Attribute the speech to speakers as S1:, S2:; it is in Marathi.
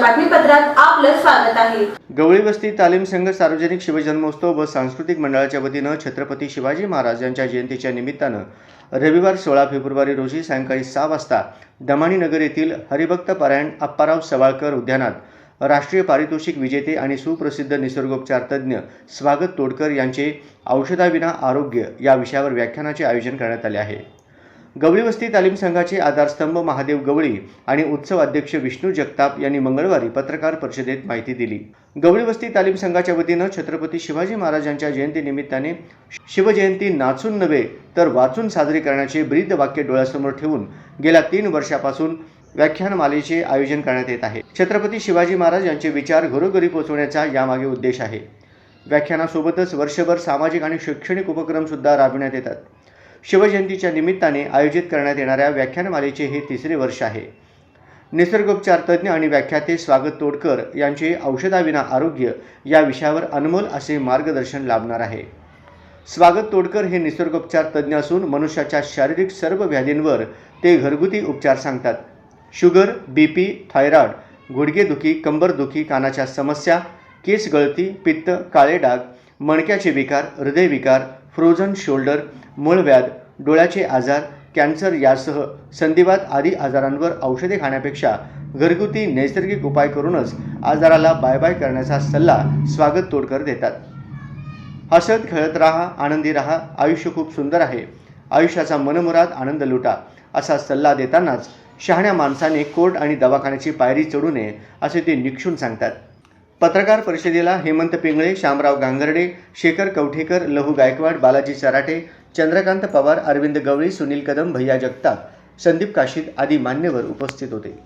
S1: बातमीपत्रात आपलं स्वागत आहे.
S2: गवळी वस्ती तालीम संघ सार्वजनिक शिवजन्मोत्सव व सांस्कृतिक मंडळाच्या वतीनं छत्रपती शिवाजी महाराज यांच्या जयंतीच्या निमित्तानं रविवार सोळा फेब्रुवारी रोजी सायंकाळी सहा वाजता दमाणी नगर येथील हरिभक्त पारायण अप्पाराव सवाळकर उद्यानात राष्ट्रीय पारितोषिक विजेते आणि सुप्रसिद्ध निसर्गोपचार तज्ज्ञ स्वागत तोडकर यांचे औषधाविना आरोग्य या विषयावर व्याख्यानाचे आयोजन करण्यात आले आहे. गवळी वस्ती तालीम संघाचे आधारस्तंभ महादेव गवळी आणि उत्सव अध्यक्ष विष्णू जगताप यांनी मंगळवारी पत्रकार परिषदेत माहिती दिली. गवळी वस्ती तालीम संघाच्या वतीनं छत्रपती शिवाजी महाराजांच्या जयंतीनिमित्ताने शिवजयंती नाचून नव्हे तर वाचून साजरी करण्याचे ब्रीद वाक्य डोळ्यासमोर ठेवून गेल्या तीन वर्षापासून व्याख्यानमालेचे आयोजन करण्यात येत आहे. छत्रपती शिवाजी महाराज यांचे विचार घरोघरी पोहोचवण्याचा यामागे उद्देश आहे. व्याख्यानासोबतच वर्षभर सामाजिक आणि शैक्षणिक उपक्रम सुद्धा राबविण्यात येतात. शिवजयंतीच्या निमित्ताने आयोजित करण्यात येणाऱ्या व्याख्यानमालेचे हे तिसरे वर्ष आहे. निसर्गोपचार तज्ज्ञ आणि व्याख्याते स्वागत तोडकर यांचे औषधाविना आरोग्य या विषयावर अनमोल असे मार्गदर्शन लाभणार आहे. स्वागत तोडकर हे निसर्गोपचार तज्ज्ञ असून मनुष्याच्या शारीरिक सर्व व्याधींवर ते घरगुती उपचार सांगतात. शुगर बी पी थायरॉइड गुडघेदुखी कंबरदुखी कानाच्या समस्या केस गळती पित्त काळे डाग मणक्याचे विकार हृदयविकार फ्रोझन शोल्डर मूळव्याध डोळ्याचे आजार कॅन्सर यासह संधिवात आदी आजारांवर औषधे खाण्यापेक्षा घरगुती नैसर्गिक उपाय करूनच आजाराला बाय बाय करण्याचा सल्ला स्वागत तोडकर देतात. हसत खेळत राहा आनंदी राहा आयुष्य खूप सुंदर आहे. आयुष्याचा मनमुराद आनंद लुटा असा सल्ला देतानाच शहाण्या माणसाने कोर्ट आणि दवाखान्याची पायरी चढू नये असे ते निक्षून सांगतात. पत्रकार परिषदेला हेमंत पिंगळे शामराव गांगर्डे शेखर कवठेकर लहू गायकवाड बालाजी सराटे चंद्रकांत पवार अरविंद गवळी सुनील कदम भैया जगताप संदीप काशीद आदी मान्यवर उपस्थित होते.